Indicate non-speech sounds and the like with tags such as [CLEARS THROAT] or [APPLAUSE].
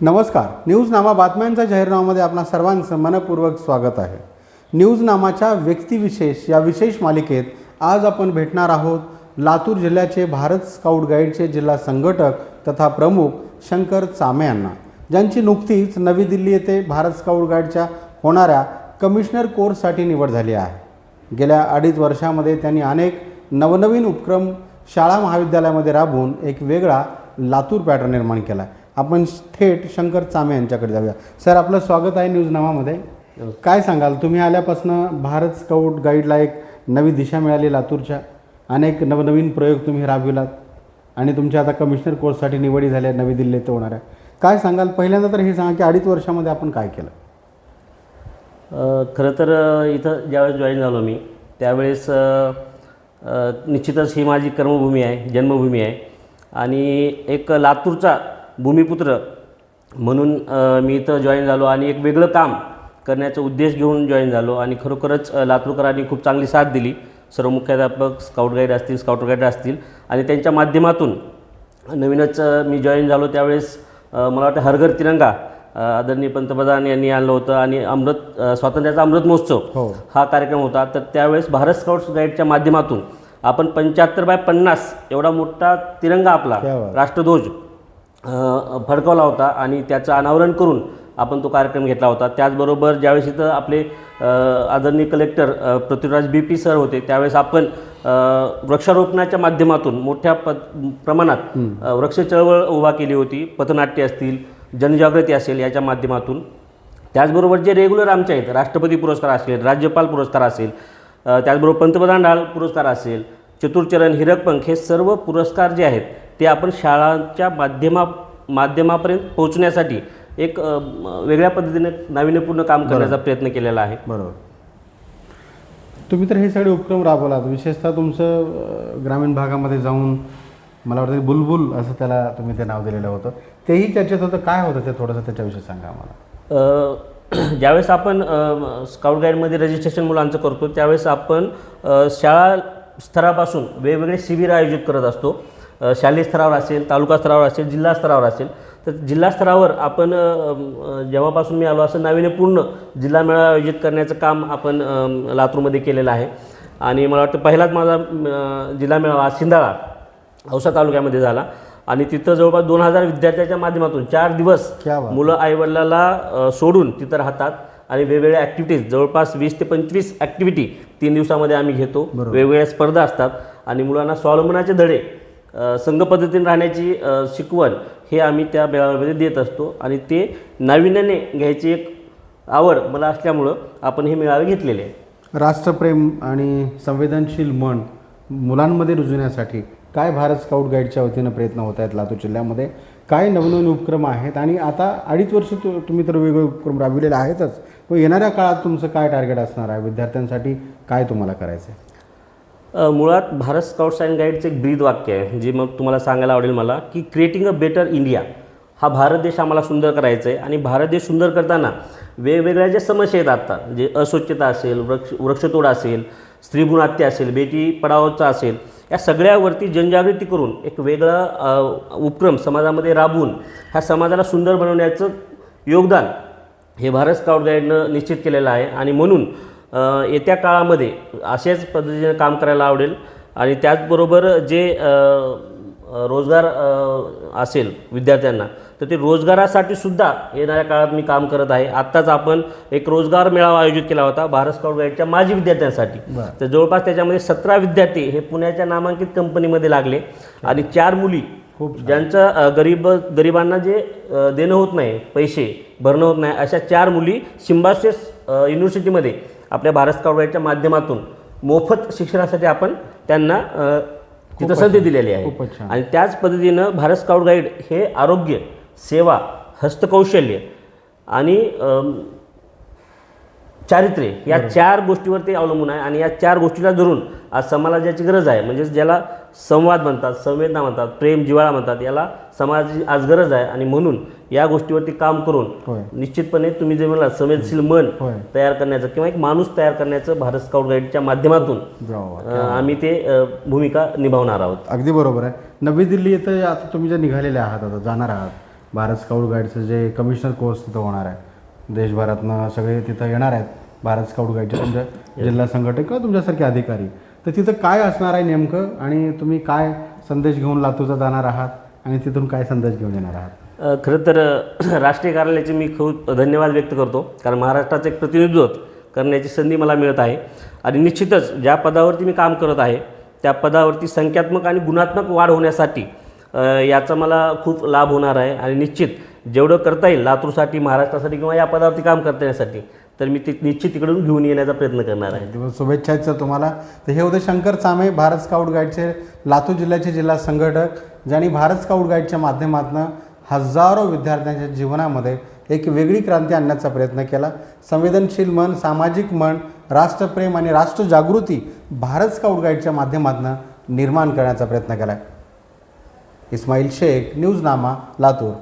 नमस्कार. न्यूजनामा बातम्यांच्या जाहीरनाम्यामध्ये आपणा सर्वांचं मनपूर्वक स्वागत आहे. न्यूजनामाच्या व्यक्तिविशेष या विशेष मालिकेत आज आपण भेटणार आहोत लातूर जिल्ह्याचे भारत स्काउट गाईडचे जिल्हा संघटक तथा प्रमुख शंकर चामे यांना. ज्यांची नुकतीच नवी दिल्ली येथे भारत स्काउट गाईडच्या होणाऱ्या कमिशनर कोर्ससाठी निवड झाली आहे. गेल्या अडीच वर्षामध्ये त्यांनी अनेक नवनवीन उपक्रम शाळा महाविद्यालयामध्ये राबवून एक वेगळा लातूर पॅटर्न निर्माण केला आहे. आपण थेट शंकर चामे यांच्याकडे जाऊया. सर आपलं स्वागत आहे न्यूज नावामध्ये काय सांगाल? तुम्ही आल्यापासून भारत स्काउट गाईडला एक नवी दिशा मिळाली लातूरच्या. अनेक नवनवीन प्रयोग तुम्ही राबविलात. आणि तुमच्या आता कमिशनर कोर्ससाठी निवडी झाल्या नवी दिल्ली येथे होणाऱ्या. काय सांगाल? पहिल्यांदा तर हे सांगा की अडीच वर्षामध्ये आपण काय केलं? खरं तर इथं ज्यावेळेस जॉईन झालो मी त्यावेळेस निश्चितच ही माझी कर्मभूमी आहे जन्मभूमी आहे. आणि एक लातूरचा भूमिपुत्र. म्हणून मी इथं जॉईन झालो आणि एक वेगळं काम करण्याचा उद्देश घेऊन जॉईन झालो आणि खरोखरच लातूरकरांनी खूप चांगली साथ दिली. सर्व मुख्याध्यापक स्काउट गाईड असतील स्काउट गाईड असतील आणि त्यांच्या माध्यमातून नवीनच मी जॉईन झालो. त्यावेळेस मला वाटतं हरघर तिरंगा आदरणीय पंतप्रधान यांनी आणलं होतं आणि अमृत स्वातंत्र्याचा अमृत महोत्सव हो. हा कार्यक्रम होता. तर त्यावेळेस भारत स्काउट्स गाईडच्या माध्यमातून आपण पंच्याहत्तर बाय पन्नास एवढा मोठा तिरंगा आपला. राष्ट्रध्वज फडकवला होता आणि त्याचं अनावरण करून आपण तो कार्यक्रम घेतला होता. त्याचबरोबर ज्यावेळेस इथं आपले आदरणीय collector Prithviraj B P sir होते त्यावेळेस आपण वृक्षारोपणाच्या माध्यमातून मोठ्या प प्रमाणात वृक्ष चळवळ उभा केली होती. पथनाट्य असतील जनजागृती असेल याच्या माध्यमातून. त्याचबरोबर जे रेग्युलर आमचे आहेत राष्ट्रपती पुरस्कार असेल राज्यपाल पुरस्कार असेल त्याचबरोबर पंतप्रधान डाल पुरस्कार असेल चतुर्चरण हिरकपंख हे सर्व पुरस्कार जे आहेत ते आपण शाळांच्या माध्यमा माध्यमापर्यंत पोहोचण्यासाठी एक वेगळ्या पद्धतीने नाविन्यपूर्ण काम करण्याचा प्रयत्न केलेला आहे. बरोबर. तुम्ही तर हे सगळे उपक्रम राबवलात. विशेषतः तुमचं ग्रामीण भागामध्ये जाऊन मला वाटतं बुलबुल असं त्याला तुम्ही ते नाव दिलेलं होतं. तेही चर्चेत होतं. काय होतं ते थोडंसं त्याच्याविषयी सांगा आम्हाला. अ, [CLEARS THROAT] ज्यावेळेस आपण स्काउट गाईडमध्ये रजिस्ट्रेशन मुलांचं करतो त्यावेळेस आपण शाळा स्तरापासून वेगवेगळे शिबिर आयोजित करत असतो. शालेय स्तरावर असेल तालुका स्तरावर असेल जिल्हा स्तरावर असेल तर जिल्हा स्तरावर आपण जेव्हापासून मी आलो असं नाविन्यपूर्ण जिल्हा मेळावा आयोजित करण्याचं काम आपण लातूरमध्ये केलेलं आहे. आणि मला वाटतं पहिलाच माझा जिल्हा मेळावा शिंदाळा औसा तालुक्यामध्ये झाला. आणि तिथं जवळपास दोन हजार विद्यार्थ्याच्या माध्यमातून चार दिवस मुलं आईवडिलाला सोडून तिथं राहतात. आणि वेगवेगळ्या ॲक्टिव्हिटीज जवळपास वीस ते पंचवीस ॲक्टिव्हिटी तीन दिवसामध्ये आम्ही घेतो. वेगवेगळ्या स्पर्धा असतात. आणि मुलांना स्वावलंबनाचे धडे संघ पद्धतीने राहण्याची शिकवण हे आम्ही त्या मेळाव्यामध्ये देत असतो. आणि ते नाविन्याने घ्यायची एक आवड मला असल्यामुळं आपण हे मेळावे घेतलेले आहे राष्ट्रप्रेम आणि संवेदनशील मन मुलांमध्ये रुजवण्यासाठी काय भारत स्काउट गाईडच्या वतीनं प्रयत्न होत आहेत लातूर जिल्ह्यामध्ये? काय नवनवीन उपक्रम आहेत? आणि आता अडीच वर्ष तु तुम्ही तर वेगवेगळे उपक्रम राबविलेले आहेतच. मग येणाऱ्या काळात तुमचं काय टार्गेट असणार आहे? विद्यार्थ्यांसाठी काय तुम्हाला करायचं आहे मुळात भारत स्काउट्स अँड गाईडचं एक ब्रीद वाक्य आहे जे मग तुम्हाला सांगायला आवडेल मला की क्रिएटिंग अ बेटर इंडिया हा भारत देश आम्हाला सुंदर करायचा आहे आणि भारत देश सुंदर करताना वेगवेगळ्या ज्या समस्या आहेत आत्ता जे अस्वच्छता असेल वृक्ष वृक्षतोड असेल स्त्रीभ्रूण हत्या असेल बेटी पडावचा असेल या सगळ्यावरती जनजागृती करून एक वेगळा उपक्रम समाजामध्ये राबवून ह्या समाजाला सुंदर बनवण्याचं योगदान हे भारत स्काउट गाईडनं निश्चित केलेलं आहे. आणि म्हणून येत्या काळामध्ये अशाच पद्धतीने काम करायला आवडेल. आणि त्याचबरोबर जे रोजगार असेल विद्यार्थ्यांना तर ते रोजगारासाठी सुद्धा येणाऱ्या काळात मी काम करत आहे. आत्ताच आपण एक रोजगार मेळावा आयोजित केला होता भारत स्काउट गाईडच्या माजी विद्यार्थ्यांसाठी. तर जवळपास त्याच्यामध्ये सतरा विद्यार्थी हे पुण्याच्या नामांकित कंपनीमध्ये लागले. आणि चार मुली खूप ज्यांचं गरीब गरिबांना जे देणं होत नाही पैसे भरणं होत नाही अशा चार मुली सिम्बासिस युनिव्हर्सिटीमध्ये आपल्या भारत स्काउट गाईडच्या माध्यमातून मोफत शिक्षणासाठी आपण त्यांना तिथं संधी दिलेली आहे. आणि त्याच पद्धतीनं भारत स्काउट गाईड हे आरोग्य सेवा हस्तकौशल्य आणि चारित्र्य या चार गोष्टीवरती अवलंबून आहे आणि या चार गोष्टीला धरून आज समाजाची गरज आहे. म्हणजे ज्याला संवाद म्हणतात संवेदना म्हणतात प्रेम जिव्हाळा म्हणतात याला समाजाची आज गरज आहे. आणि म्हणून या गोष्टीवरती काम करून निश्चितपणे तुम्ही जे म्हणाल संवेदनशील मन तयार करण्याचं किंवा एक माणूस तयार करण्याचं भारत स्काउट गाईडच्या माध्यमातून आम्ही ते भूमिका निभावणार आहोत. अगदी बरोबर आहे. नवी दिल्ली येथे आता तुम्ही जे निघालेले आहात आता जाणार आहात भारत स्काउट गाईडचं जे कमिशनर कोर्स तिथं होणार आहे. देशभरातनं सगळे तिथं येणार आहेत. भारत स्काउट गाईडचे तुमच्या [COUGHS] जिल्हा संघटक किंवा तुमच्यासारखे अधिकारी. तर तिथं काय असणार आहे नेमकं आणि तुम्ही काय संदेश घेऊन लातूरचा जाणार आहात आणि तिथून काय संदेश घेऊन येणार आहात? खरं तर [COUGHS] राष्ट्रीय कार्यालयाचे मी खूप धन्यवाद व्यक्त करतो. कारण महाराष्ट्राचं एक प्रतिनिधित्व करण्याची संधी मला मिळत आहे. आणि निश्चितच ज्या पदावरती मी काम करत आहे त्या पदावरती संख्यात्मक आणि गुणात्मक वाढ होण्यासाठी याचा मला खूप लाभ होणार आहे. आणि निश्चित जेवढं करता येईल लातूरसाठी महाराष्ट्रासाठी किंवा या पदावरती काम करता येण्यासाठी तर मी ते निश्चित तिकडून घेऊन येण्याचा प्रयत्न करणार आहे. शुभेच्छा आहेत सर तुम्हाला. तर हे होते शंकर चामे भारत स्काउट गाईडचे लातूर जिल्ह्याचे जिल्हा संघटक ज्यांनी भारत स्काउट गाईडच्या माध्यमातून हजारो विद्यार्थ्यांच्या जीवनामध्ये एक वेगळी क्रांती आणण्याचा प्रयत्न केला. संवेदनशील मन सामाजिक मन राष्ट्रप्रेम आणि राष्ट्रजागृती भारत स्काउट गाईडच्या माध्यमातून निर्माण करण्याचा प्रयत्न केला इस्माईल शेख न्यूजनामा लातूर.